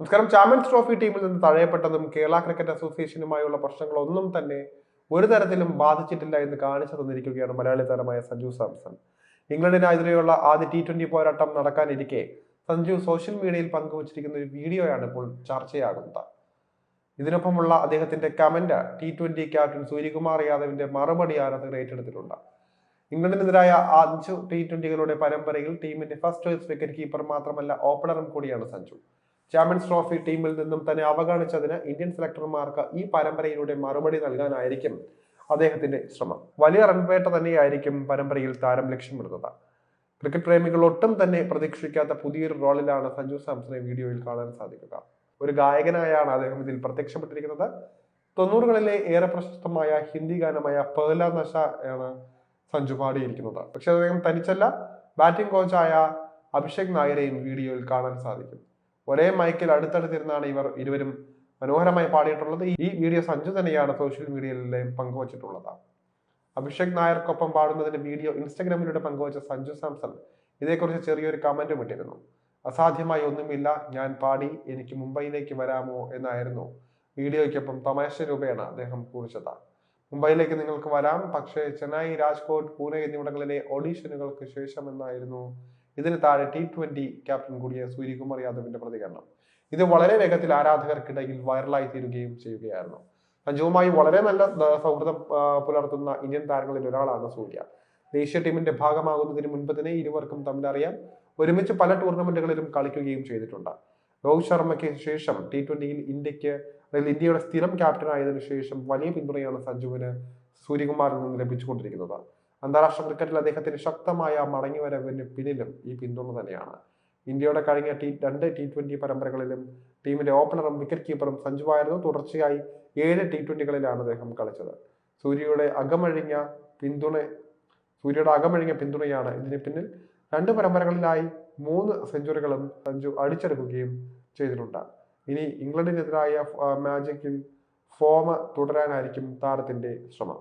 നമസ്കാരം. Champions trophy ടീമിൽ നിന്ന് തഴയപ്പെട്ടതും കേരള ക്രിക്കറ്റ് അസോസിയേഷനുമായുള്ള പ്രശ്നങ്ങളൊന്നും തന്നെ ഒരു തരത്തിലും ബാധിച്ചിട്ടില്ല എന്ന് കാണിച്ചു തന്നിരിക്കുകയാണ് മലയാളി താരമായ സഞ്ജു സാംസൺ. ഇംഗ്ലണ്ടിനെതിരെയുള്ള ആദ്യ ടി ട്വന്റി പോരാട്ടം നടക്കാനിരിക്കെ സഞ്ജു സോഷ്യൽ മീഡിയയിൽ പങ്കുവച്ചിരിക്കുന്ന ഒരു വീഡിയോയാണ് ഇപ്പോൾ ചർച്ചയാകുന്നത്. ഇതിനൊപ്പമുള്ള അദ്ദേഹത്തിന്റെ comment T twenty captain Suryakumar യാദവിന്റെ മറുപടി ആരാധകർ ഏറ്റെടുത്തിട്ടുണ്ട്. ഇംഗ്ലണ്ടിനെതിരായ അഞ്ചു ടി ട്വന്റികളുടെ പരമ്പരയിൽ ടീമിന്റെ ഫസ്റ്റ് ചോയ്സ് വിക്കറ്റ് കീപ്പർ മാത്രമല്ല ഓപ്പണറും കൂടിയാണ് സഞ്ജു. ചാമ്പ്യൻസ് ട്രോഫി ടീമിൽ നിന്നും തന്നെ അവഗണിച്ചതിന് ഇന്ത്യൻ സെലക്ടർമാർക്ക് ഈ പരമ്പരയിലൂടെ മറുപടി നൽകാനായിരിക്കും അദ്ദേഹത്തിന്റെ ശ്രമം. വലിയ റൺവേട്ട തന്നെയായിരിക്കും പരമ്പരയിൽ താരം ലക്ഷ്യമിടുന്നത്. ക്രിക്കറ്റ് പ്രേമികൾ ഒട്ടും തന്നെ പ്രതീക്ഷിക്കാത്ത പുതിയൊരു റോളിലാണ് സഞ്ജു സാംസണെ വീഡിയോയിൽ കാണാൻ സാധിക്കുക. ഒരു ഗായകനായാണ് അദ്ദേഹം ഇതിൽ പ്രത്യക്ഷപ്പെട്ടിരിക്കുന്നത്. തൊണ്ണൂറുകളിലെ ഏറെ പ്രശസ്തമായ ഹിന്ദി ഗാനമായ പേല നശ ആണ് സഞ്ജു പാടിയിരിക്കുന്നത്. പക്ഷെ അദ്ദേഹം തനിച്ചല്ല ബാറ്റിംഗ് കോച്ചായ അഭിഷേക് നായരെയും വീഡിയോയിൽ കാണാൻ സാധിക്കും. ഒരേ മൈക്കിൽ അടുത്തടുത്തിരുന്നാണ് ഇവർ ഇരുവരും മനോഹരമായി പാടിയിട്ടുള്ളത്. ഈ വീഡിയോ സഞ്ജു തന്നെയാണ് സോഷ്യൽ മീഡിയയിലെയും പങ്കുവച്ചിട്ടുള്ളത്. അഭിഷേക് നായർക്കൊപ്പം പാടുന്നതിന്റെ വീഡിയോ ഇൻസ്റ്റഗ്രാമിലൂടെ പങ്കുവച്ച സഞ്ജു സാംസൺ ഇതേക്കുറിച്ച് ചെറിയൊരു കമന്റും ഇട്ടിരുന്നു. അസാധ്യമായി ഒന്നുമില്ല ഞാൻ പാടി എനിക്ക് മുംബൈയിലേക്ക് വരാമോ എന്നായിരുന്നു വീഡിയോയ്ക്കൊപ്പം തമാശ രൂപയാണ് അദ്ദേഹം കുറിച്ചത്. മുംബൈയിലേക്ക് നിങ്ങൾക്ക് വരാം പക്ഷേ ചെന്നൈ രാജ്കോട്ട് പൂനെ എന്നിവിടങ്ങളിലെ ഓഡീഷനുകൾക്ക് ശേഷം എന്നായിരുന്നു ഇതിന് താഴെ ടി ട്വന്റി ക്യാപ്റ്റൻ കൂടിയ സൂര്യകുമാർ യാദവിന്റെ പ്രതികരണം. ഇത് വളരെ വേഗത്തിൽ ആരാധകർക്കിടയിൽ വൈറലായി തീരുകയും ചെയ്യുകയായിരുന്നു. സഞ്ജുവുമായി വളരെ നല്ല സൗഹൃദം പുലർത്തുന്ന ഇന്ത്യൻ താരങ്ങളിൽ ഒരാളാണ് സൂര്യ. ദേശീയ ടീമിന്റെ ഭാഗമാകുന്നതിന് മുൻപ് തന്നെ ഇരുവർക്കും തമ്മിലറിയാം. ഒരുമിച്ച് പല ടൂർണമെന്റുകളിലും കളിക്കുകയും ചെയ്തിട്ടുണ്ട്. രോഹിത് ശർമ്മയ്ക്ക് ശേഷം ടി ട്വന്റിയിൽ ഇന്ത്യയ്ക്ക് അല്ലെങ്കിൽ ഇന്ത്യയുടെ സ്ഥിരം ക്യാപ്റ്റൻ ആയതിനു ശേഷം വലിയ പിന്തുണയാണ് സഞ്ജുവിന് സൂര്യകുമാറിൽ നിന്ന് ലഭിച്ചുകൊണ്ടിരിക്കുന്നത്. അന്താരാഷ്ട്ര ക്രിക്കറ്റിൽ അദ്ദേഹത്തിന് ശക്തമായ മടങ്ങിവരവിന് പിന്നിലും ഈ പിന്തുണ തന്നെയാണ്. ഇന്ത്യയുടെ കഴിഞ്ഞ ടി രണ്ട് ടി ട്വന്റി പരമ്പരകളിലും ടീമിന്റെ ഓപ്പണറും വിക്കറ്റ് കീപ്പറും സഞ്ജുവായിരുന്നു. തുടർച്ചയായി ഏഴ് ടി ട്വന്റികളിലാണ് അദ്ദേഹം കളിച്ചത്. സൂര്യയുടെ അകമഴിഞ്ഞ പിന്തുണ സൂര്യയുടെ അകമഴിഞ്ഞ പിന്തുണയാണ് ഇതിന് പിന്നിൽ. രണ്ട് പരമ്പരകളിലായി മൂന്ന് സെഞ്ചുറികളും സഞ്ജു അടിച്ചെടുക്കുകയും ചെയ്തിട്ടുണ്ട്. ഇനി ഇംഗ്ലണ്ടിനെതിരായ മാജിക്കിൽ ഫോമ തുടരാനായിരിക്കും താരത്തിന്റെ ശ്രമം.